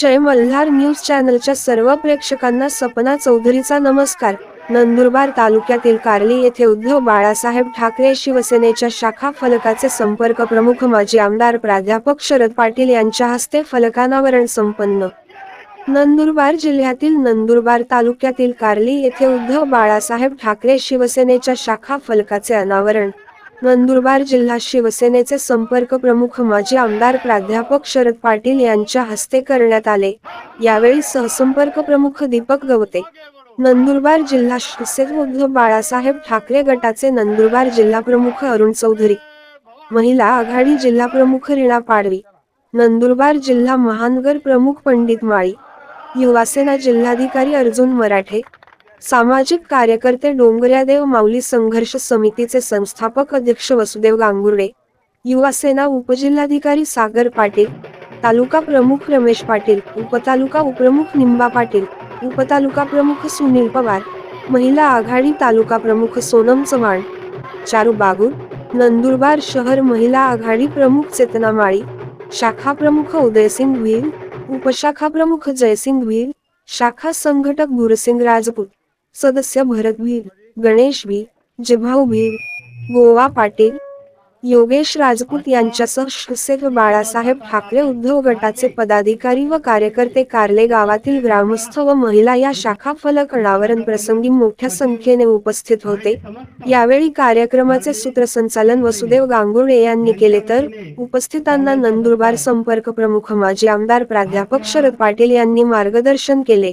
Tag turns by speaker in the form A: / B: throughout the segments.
A: जय Malhar news चॅनलच्या सर्व प्रेक्षकांना सपना चौधरीचा नमस्कार नंदुरबार तालुक्यातील कार्ली येथे उद्धव बाळासाहेब ठाकरे शिवसेनेच्या शाखा फलकाचे संपर्क प्रमुख माजी आमदार प्राध्यापक शरद पाटील यांच्या हस्ते फलकानावरण संपन्न नंदुरबार जिल्ह्यातील नंदुरबार तालुक्यातील कार्ली येथे उद्धव बाळासाहेब ठाकरे शिवसेनेच्या शाखा फलकाचे अनावरण नंदुरबार जिल्हा शिवसेनेचे संपर्क प्रमुख माजी आमदार प्राध्यापक शरद पाटील यांच्या हस्ते करण्यात आले यावेळी सहसंपर्क प्रमुख दीपक गवते नंदुरबार जिल्हा शिवसेना बाळासाहेब ठाकरे गटाचे नंदुरबार जिल्हा प्रमुख अरुण चौधरी महिला आघाडी जिल्हा प्रमुख रीणा पाडवी नंदुरबार जिल्हा महानगर प्रमुख पंडित माळी युवासेना जिल्हाधिकारी अर्जुन मराठे सामाजिक कार्यकर्ते डोंगऱ्यादेव माऊली संघर्ष समितीचे संस्थापक अध्यक्ष वसुदेव गांगुर्डे सेना उपजिल्हाधिकारी सागर पाटील तालुका प्रमुख रमेश पाटील उपतालुका उपप्रमुख निंबा पाटील उपतालुका प्रमुख सुनील पवार महिला आघाडी तालुका प्रमुख सोनम चव्हाण चारू बागुर नंदुरबार शहर महिला आघाडी प्रमुख चेतना माळी शाखा प्रमुख उदयसिंग व्हील उपशाखा प्रमुख जयसिंग व्हील शाखा संघटक गुरसिंग राजपूत सदस्य भरत गणेश भी जिभाऊ भीर गोवा पाटील योगेश राजपूत यांच्यासह शिवसेक बाळासाहेब ठाकरे उद्धव गटाचे पदाधिकारी व कार्यकर्ते कारले गावातील ग्रामस्थ व महिला या शाखा फलक अनावरण प्रसंगी मोठ्या संख्येने उपस्थित होते यावेळी कार्यक्रमाचे सूत्रसंचालन वसुदेव गांगुळे यांनी केले तर उपस्थितांना नंदुरबार संपर्क प्रमुख माजी आमदार प्राध्यापक शरद पाटील यांनी मार्गदर्शन केले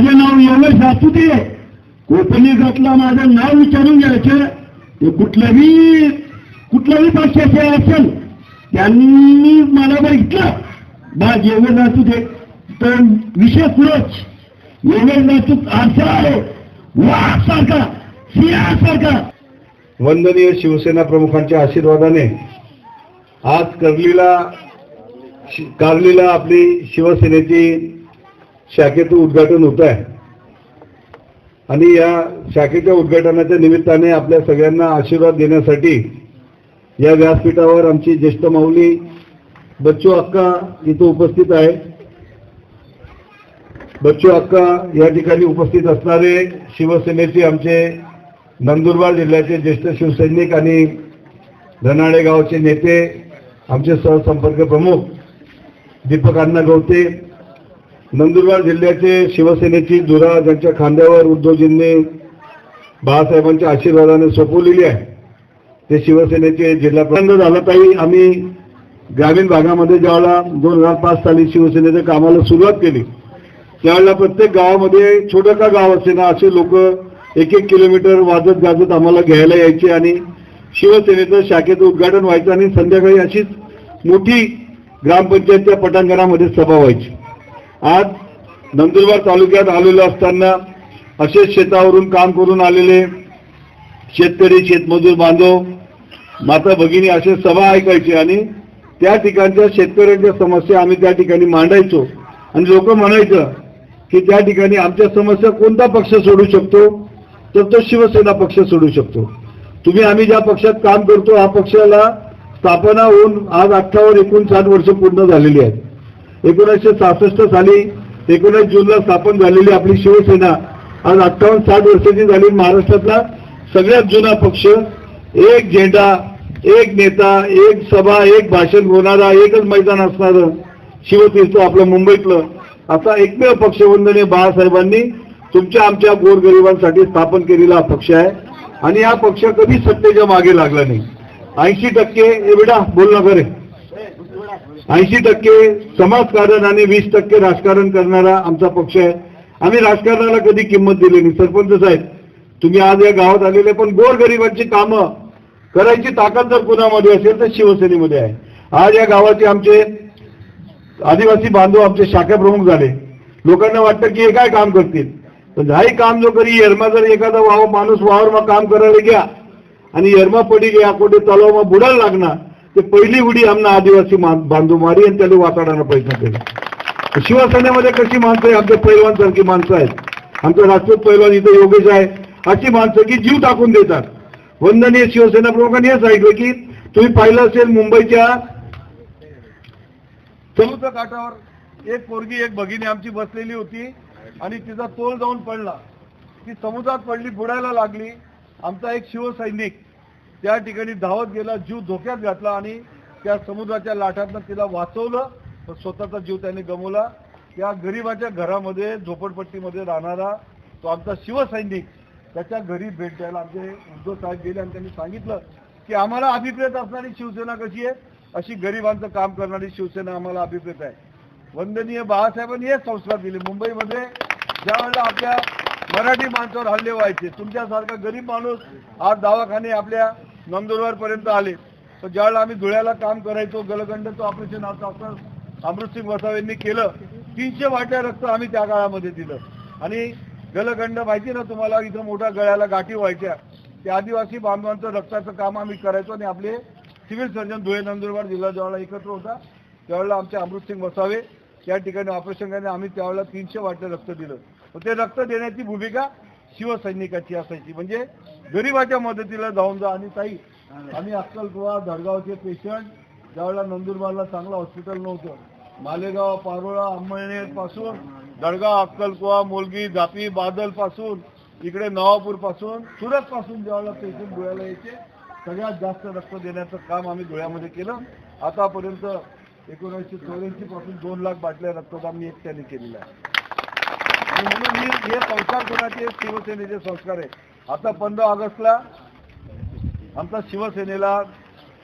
B: माझं नाव एवढं सातुते कोकणी गटला माझं नाव विचारून घ्यायचं ते कुठल्याही कुठल्याही पक्षाचे असेल त्यांनी मला बघितलं बा एवढं जातू दे तर विषय पुरच एवढं जातू आरसा आहे वासारखा सियासारखा वंदनीय शिवसेना प्रमुखांच्या आशीर्वादाने आज करलीला करलीला आपली शिवसेनेची शाखेचं उद्घाटन होत आहे आणि या शाखेच्या उद्घाटनाच्या निमित्ताने आपल्या सगळ्यांना आशीर्वाद देण्यासाठी या व्यासपीठावर आमची ज्येष्ठ माऊली बच्चू अक्का इथं उपस्थित आहे बच्चू अक्का या ठिकाणी उपस्थित असणारे शिवसेनेचे आमचे नंदुरबार जिल्ह्याचे ज्येष्ठ शिवसैनिक आणि धनाळे गावचे नेते आमचे सहसंपर्क प्रमुख दीपक अन्ना गवते नंदुरबार जिल्ह्याचे शिवसेनेची धुरा ज्यांच्या खांद्यावर उद्धवजींनी बाळासाहेबांच्या आशीर्वादाने सोपवलेली आहे ते शिवसेनेचे जिल्हा प्रबंध झाला ताई आम्ही ग्रामीण भागामध्ये ज्यावेळेला दोन हजार पाच साली शिवसेनेच्या कामाला सुरुवात केली त्यावेळेला प्रत्येक गावामध्ये छोटं का गाव असे ना असे लोक एक एक किलोमीटर वाजत गाजत आम्हाला घ्यायला यायचे आणि शिवसेनेचं शाखेचं उद्घाटन व्हायचं आणि संध्याकाळी अशीच मोठी ग्रामपंचायतच्या पटांगणामध्ये सभा व्हायची आज नंदुरबार तालुक्यात आलेलो असताना असेच शेतावरून काम करून आलेले शेतकरी शेतमजूर बांधव माता भगिनी असे सभा ऐकायचे आणि त्या ठिकाणच्या शेतकऱ्यांच्या समस्या आम्ही त्या ठिकाणी मांडायचो आणि लोक म्हणायचं की त्या ठिकाणी आमच्या समस्या कोणता पक्ष सोडू शकतो तर तो शिवसेना पक्ष सोडू शकतो तुम्ही आम्ही ज्या पक्षात काम करतो हा पक्षाला स्थापना होऊन आज अठ्ठावन्न एकोणसाठ वर्ष पूर्ण झालेली आहेत एकोणीसशे सहासष्ट साली एकोणीस जूनला स्थापन झालेली आपली शिवसेना आज अठ्ठावन्न साठ वर्षाची झाली महाराष्ट्रातला सगळ्यात जुना पक्ष एक झेंडा एक नेता एक सभा एक भाषण होणारा एकच मैदान असणारं शिवतीर्थ आपलं मुंबईतलं आता एकमेव पक्ष वंदने बाळासाहेबांनी तुमच्या आमच्या गोरगरिबांसाठी स्थापन केलेला हा पक्ष आहे आणि हा पक्ष कधी सत्तेच्या मागे लागला नाही ऐंशी टक्के एवढा बोल ना रे ऐंशी टक्के समाजकारण आणि वीस टक्के राजकारण करणारा आमचा पक्ष आहे आम्ही राजकारणाला कधी किंमत दिली नाही सरपंच साहेब तुम्ही आज या गावात आलेले पण गोरगरिबांची कामं करायची ताकद जर कुणामध्ये असेल तर शिवसेनेमध्ये आहे आज या गावाचे आमचे आदिवासी बांधव आमचे शाखा प्रमुख झाले लोकांना वाटतं की हे काय काम करतील पण हाही काम जो करी यरमा जर एखादा वाव माणूस वावर मग काम करायला घ्या आणि यरमा पडी घ्या कुठे तलाव बुडायला लागणार ते पहिली उडी आमना आदिवासी बांधू मारी आणि त्याला वातावरणाला पैसा केला शिवसेनेमध्ये कशी माणसं आहे आमच्या पैलवान सारखी माणसं आहेत आमचं राजपूत पैलवान इथं योगेश आहे अशी माणसं की जीव टाकून देतात वंदनीय शिवसेना प्रमुखांनी हे सांगितलं की तुम्ही पाहिलं असेल मुंबईच्या चौथ्या काठावर एक पोरगी एक भगिनी आमची बसलेली होती आणि तिचा तोल जाऊन पडला ती समुद्रात पडली बुडायला लागली आमचा एक शिवसैनिक त्या ठिकाणी धावत गेला जीव धोक्यात घातला आणि त्या समुद्राच्या लाटातनं तिला वाचवलं तर स्वतःचा जीव त्याने गमवला त्या गरिबाच्या घरामध्ये झोपडपट्टीमध्ये राहणारा तो आमचा शिवसैनिक त्याच्या घरी भेट द्यायला आमचे उद्धव साहेब गेले आणि त्यांनी सांगितलं की आम्हाला अभिप्रेत असणारी शिवसेना कशी आहे अशी गरिबांचं काम करणारी शिवसेना आम्हाला अभिप्रेत आहे वंदनीय बाळासाहेबांनी हे संस्कार दिले मुंबईमध्ये ज्या वेळेला आपल्या मराठी माणसावर हल्ले व्हायचे तुमच्यासारखा गरीब माणूस आज दवाखाने आपल्या नंदुरबार पर्यंत आले तर ज्यावेळेला आम्ही धुळ्याला काम करायचो गलगंडचं ऑपरेशन आता अमृतसिंग वसावेंनी केलं तीनशे वाट्या रक्त आम्ही त्या काळामध्ये दिलं आणि गलगंड माहिती ना तुम्हाला इथं मोठ्या गळ्याला गाठी व्हायच्या त्या आदिवासी बांधवांचं रक्ताचं काम आम्ही करायचो आणि आपले सिव्हिल सर्जन धुळे नंदुरबार जिल्हा ज्यावेळेला एकत्र होता त्यावेळेला आमचे अमृतसिंग वसावे या ठिकाणी ऑपरेशन करणे आम्ही त्यावेळेला तीनशे वाट्या रक्त दिलं ते रक्त देण्याची भूमिका शिवसैनिकाची असायची म्हणजे गरिबाच्या मदतीला जाऊन जा आणि ताई आम्ही अक्कलकुवा धडगावचे पेशंट ज्यावेळेला नंदुरबारला चांगलं हॉस्पिटल नव्हतं मालेगाव पारोळा अंमळनेर पासून दडगाव अक्कलकुवा मुलगी झापी बादल पासून इकडे नवापूर पासून सुरत पासून ज्यावेळेला पेशंट धुळ्याला यायचे सगळ्यात जास्त रक्त देण्याचं काम आम्ही धुळ्यामध्ये केलं आतापर्यंत एकोणीसशे चौऱ्याऐंशी पासून दोन लाख बाटल्या रक्तदान मी एकट्याने केलेलं आहे म्हणून मी हे संस्कार कोणाचे शिवसेनेचे संस्कार आहे आता पंधरा ऑगस्टला आमचा शिवसेनेला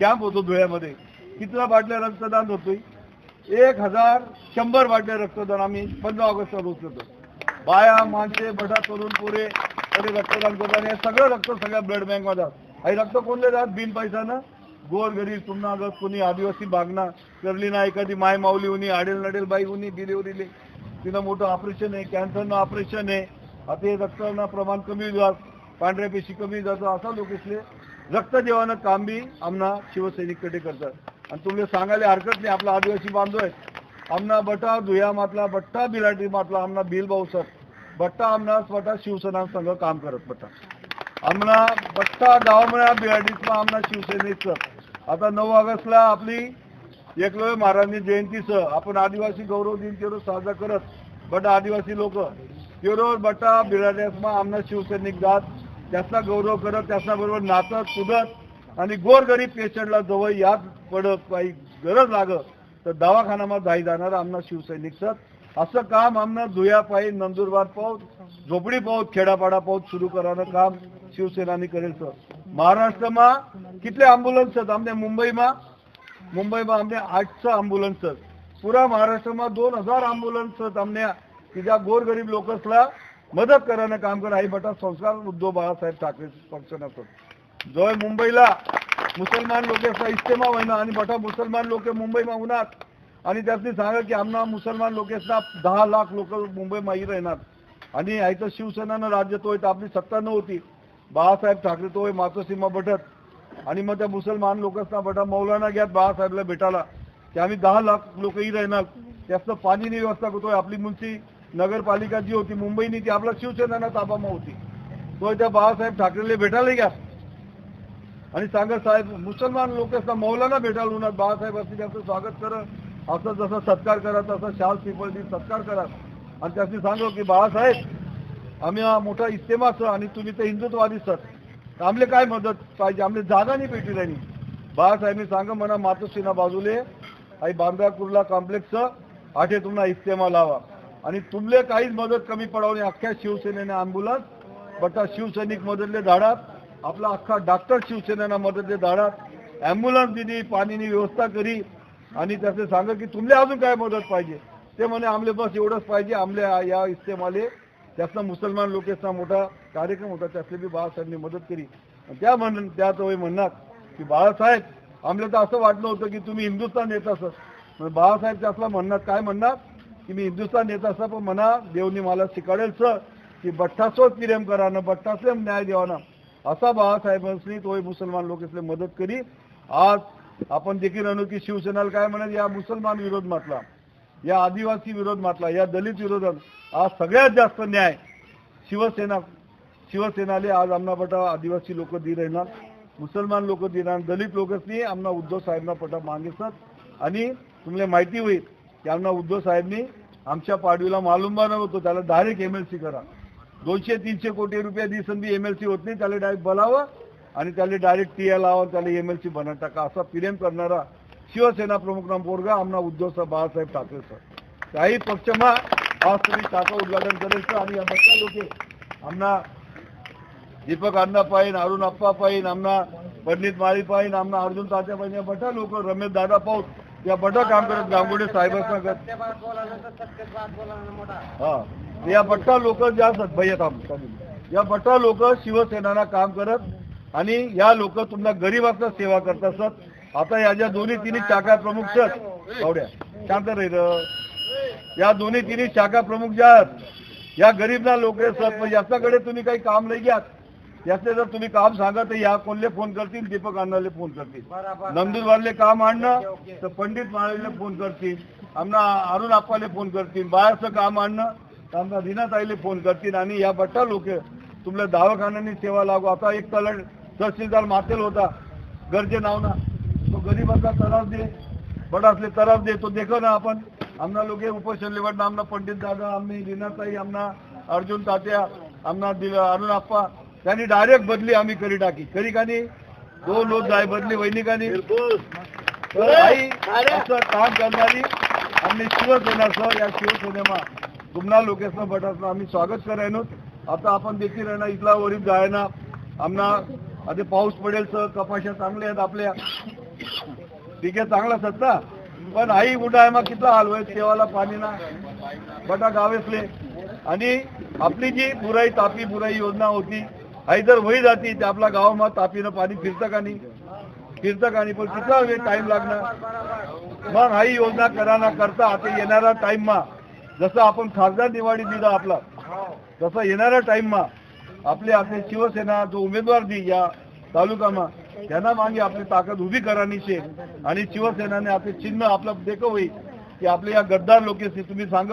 B: कॅम्प होतो धुळ्यामध्ये कितीला बाटल्या रक्तदान होतोय एक हजार शंभर बाटल्या रक्तदान आम्ही पंधरा ऑगस्टला रोज करतो बाया माणसे बटा तरुण पुरे सगळे रक्तदान करतात हे सगळं रक्त सगळ्या ब्लड बँकमध्ये आणि रक्त कोणले जात बिन पैशानं गोर गरीब तुम्हाला कोणी आदिवासी बागना करली ना एखादी माय माऊली उनी आडेल नडेल बाई उनी बिले उरिले तिनं मोठं ऑपरेशन आहे कॅन्सरनं ऑपरेशन आहे आता रक्ताना रक्तानं प्रमाण कमी जात पांढऱ्या पेशी कमी जातो असा लोकेसले रक्त देवानं काम बी आमना शिवसैनिककडे करतात आणि तुम्ही सांगायला हरकत नाही आपला आदिवासी बांधव आहे आमना बटा धुया मातला बट्टा बिलाटी मातला आमना बिल सर बट्टा आमना स्वतः शिवसेना संघ काम करत बट्टा आमना बट्टा गावमळ्या बिलाटीतला आमना शिवसेनेचं आता नऊ ऑगस्टला आपली एकलव्य जयंती जयंतीसह आपण आदिवासी गौरव दिन साजरा करत बटा आदिवासी लोक ते बटा बिराड्यासमा आमना शिवसैनिक जात त्याचा गौरव करत त्याचा बरोबर नाचत कुदत आणि गोरगरीब पेशंटला जवळ याद पडत काही गरज लाग तर दवाखानामध्ये जाई जाणार आमना शिवसैनिक असं काम आमना धुयापाई नंदुरबार पाऊस झोपडी पाऊस खेडापाडा पाऊस सुरू करान काम शिवसेनानी करेल सर महाराष्ट्रमा कितले अँब्युलन्स आहेत आमने मुंबईमा आठ અમને આઠસો આંબુલન્સ महाराष्ट्र મહારાષ્ટ્રમાં दोन हजार आंबुलन्स की ज्या गोरगरीब लोकसला मदत करायला काम करणं आई बटा संस्कार उद्धव बाळासाहेब ठाकरे फंक्शन असत जो मुंबईला मुसलमान लोक इस्तेमा व्हायना आणि बटा मुसलमान लोक मुंबईमा होणार आणि त्यातनी सांगा की आमना मुसलमान लोकेसना दहा लाख लोक मुंबईमा ही राहणार आणि आयचं शिवसेनानं राज्य तो आपली सत्ता न होती बाळासाहेब ठाकरे तो मातोसीमा भटत आणि मग त्या मुसलमान लोकांना बटा मौलाना घ्यात बाळासाहेबला भेटायला ते आम्ही दहा लाख लोकही राहणार पाणी नी व्यवस्था करतोय आपली मुंशी नगरपालिका जी होती मुंबईनी ती आपला शिवसेना ताबामा होती तो त्या बाळासाहेब ठाकरेला भेटायला घ्या आणि सांगत साहेब मुसलमान लोकांना मौलाना भेटायला होणार बाळासाहेब असतील त्यांचं स्वागत कर असं जसा सत्कार करा तसा शाल पिपळची सत्कार करा आणि त्याशी सांग की बाळासाहेब आम्ही हा मोठा इस्तेमाच आणि तुम्ही तर हिंदुत्ववादीच आमले काय मदत पाहिजे आमले जागा नाही पेटी त्यांनी बाळासाहेबनी सांगा म्हणा मातोश्रीना बाजूले आई बांद्रा कुर्ला कॉम्प्लेक्स आठे तुम्हाला इस्तेमा लावा आणि तुमले काहीच मदत कमी पडावं अख्ख्या शिवसेनेने अँब्युलन्स बटा शिवसैनिक मदतले धाडात आपला अख्खा डॉक्टर शिवसेनेना मदतले धाडात ॲम्ब्युलन्स दिली पाणीनी व्यवस्था करी आणि त्याचे सांगा की तुमले अजून काय मदत पाहिजे ते म्हणे आमले बस एवढंच पाहिजे आमले या इस्तेमाले त्यातला मुसलमान लोकेचा मोठा कार्यक्रम होता त्यातले बी बाळासाहेबने मदत केली त्या म्हण त्याच वय म्हणणार की बाळासाहेब आमला तर असं वाटलं होतं की तुम्ही हिंदुस्थान येत असत बाळासाहेब त्यातला म्हणणार काय म्हणणार की मी हिंदुस्थान येत असा पण म्हणा देवनी मला शिकाडेल सर की बठ्ठासोच प्रेम करा ना न्याय देवाना असा बाळासाहेब असली तो मुसलमान लोकेसले मदत करी आज आपण देखील अनु की शिवसेनाला काय म्हणत या मुसलमान विरोध म्हटला या आदिवासी विरोध मातला या दलित विरोधात आज सगळ्यात जास्त न्याय शिवसेना शिवसेनाले आज आमना पटा आदिवासी लोक दी राहणार मुसलमान लोक दी राहणार दलित लोकसनी आमना उद्धव साहेबना पटा मागिसत आणि तुम्हाला माहिती होईल की आमना उद्धव साहेबनी आमच्या पाडवीला मालुंबा नव्हतो त्याला डायरेक्ट एम एल सी करा दोनशे तीनशे कोटी रुपया दी संधी एम एल सी होत नाही त्याला डायरेक्ट बोलावं आणि त्याला डायरेक्ट टी ए लावा त्याला एम एल सी बनवून टाका असा पिरेम करणारा शिवसेना प्रमुखना बोरगा आमना उद्धव बाळासाहेब ठाकरे सर त्याही पक्षमा आज तुम्ही टाका उद्घाटन करेल आणि या लोक लोके आमना દીપક આમના પાઈન અરુણ અપ્પા પાઈન આમના પંડિત માળી પાઈન આમના અર્જુન તાત્યા પાઈન બધા लोक रमेश दादा પાઉસ या बटा काम करत गांगुडे साहेब हा या बट्टा लोक ज्या सदभाई या बट्टा लोक शिवसेनाना काम करत आणि या लोक तुम्हाला गरीबाचा सेवा करत असत आता या ज्या दोन्ही तिन्ही शाखा प्रमुख सर आवड्या शांत रे या दोन्ही तिन्ही शाखा प्रमुख ज्या या ना लोक सर याच्याकडे तुम्ही काही काम नाही घ्या याचे जर तुम्ही काम सांगा तर या कोणले फोन करतील दीपक अण्णाले फोन करतील नंदुरबारले काम आणणं तर पंडित महाराजला फोन करतील आमना अरुण आप्पाले फोन करतील बाहेरचं काम आणणं तर आमना आईले फोन करतील आणि या बट्टा लोक तुमल्या दवाखान्यांनी सेवा लागू आता एक तलट तहसीलदार मातेल होता गरजे नाव ना ગરીબ હતા दे દે तरास दे तो देखो ना आपण ને આપણ उपोषण લોકો ઉપાસન લેવાડના पंडित दादा દાદા આમની રીનાતાઈ अर्जुन तात्या તાત્યા આમના अरुण આપવા त्यांनी डायरेक्ट बदली आम्ही करी टाकी करी का दोन लोक जाय बदली वैनिकांनी काम करणारी आम्ही शिवसेनासह या शिवसेनेमा गुमना लोकेसनं बटासनं आम्ही स्वागत करायनो आता आपण देखील राहणार इथला वरील जायना आमना आधी पाऊस पडेल सर कपाशा चांगल्या आहेत आपल्या आहे चांगला सत्ता पण आई मग किती हलवाय देवाला पाणी ना बटा गावेसले आणि आपली जी बुराई तापी बुराई योजना होती आई जर वही जाती तर आपला गावामा तापीनं पाणी फिरतं का नाही फिरतं का नाही पण किती वेळ टाईम लागणार मग आई योजना कराना करता आता येणारा मा जसं आपण खासदार दिवाळी दिला आपला तसं येणाऱ्या मा आपले आपले शिवसेना जो उमेदवार दी या तालुकामा त्यांना मागे आपली ताकद उभी करानी आणि शिवसेनाने आपले चिन्ह आपलं देखो होईल की आपले या गद्दार लोकेशी तुम्ही सांग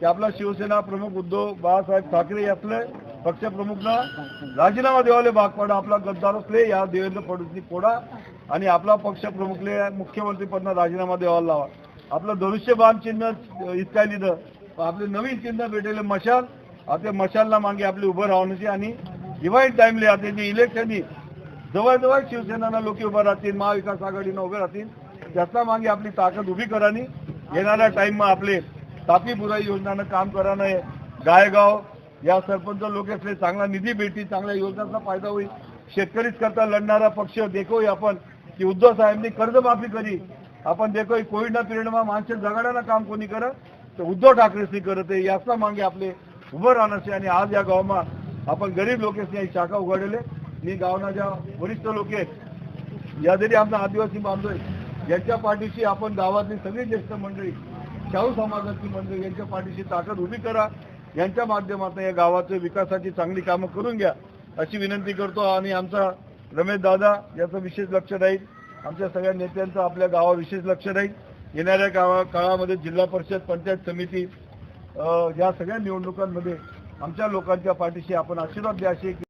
B: की आपला शिवसेना प्रमुख उद्धव बाळासाहेब ठाकरे यातले पक्षप्रमुखला राजीनामा देवाले भाग पाडा आपला गद्दार असले या देवेंद्र फडणवीस कोडा आणि आपला पक्षप्रमुखले मुख्यमंत्रीपदना राजीनामा द्यावा लावा आपलं धनुष्यबाण चिन्ह इतका लिहिलं आपले नवीन चिन्ह भेटले मशाल आता मशालला मागे आपले उभं राहण्याची आणि डिवाईड टाईमले आता जे इलेक्शननी जवळजवळ शिवसेनेनं लोक उभं राहतील महाविकास आघाडीनं उभे राहतील त्याचा मागे आपली ताकद उभी करानी येणाऱ्या मा आपले तापी बुराई योजनानं काम करानं गायगाव या सरपंच लोकेसले चांगला निधी भेटी चांगल्या योजनांचा फायदा होईल शेतकरीच करता लढणारा पक्ष देखोय आपण की उद्धव साहेबनी कर्जमाफी करी आपण देखोय कोविड ना मा माणसे जगाडाना काम कोणी करत तर उद्धव ठाकरेसनी करत आहे याचा मागे आपले उभं राहणार आणि आज या गावमा आपण गरीब लोकेसनी शाखा उघडले मी गावना ज्या वरिष्ठ लोक आहेत या जरी आमचा आदिवासी बांधव आहे यांच्या पाठीशी आपण गावातली सगळी ज्येष्ठ मंडळी शाहू समाजाची मंडळी यांच्या पाठीशी ताकद उभी करा यांच्या माध्यमातून या गावाच्या विकासाची चांगली कामं करून घ्या अशी विनंती करतो आणि आमचा रमेश दादा याचं विशेष लक्ष राहील आमच्या सगळ्या नेत्यांचं आपल्या गावा विशेष लक्ष राहील येणाऱ्या गावा काळामध्ये जिल्हा परिषद पंचायत समिती या सगळ्या निवडणुकांमध्ये आमच्या लोकांच्या पाठीशी आपण आशीर्वाद द्या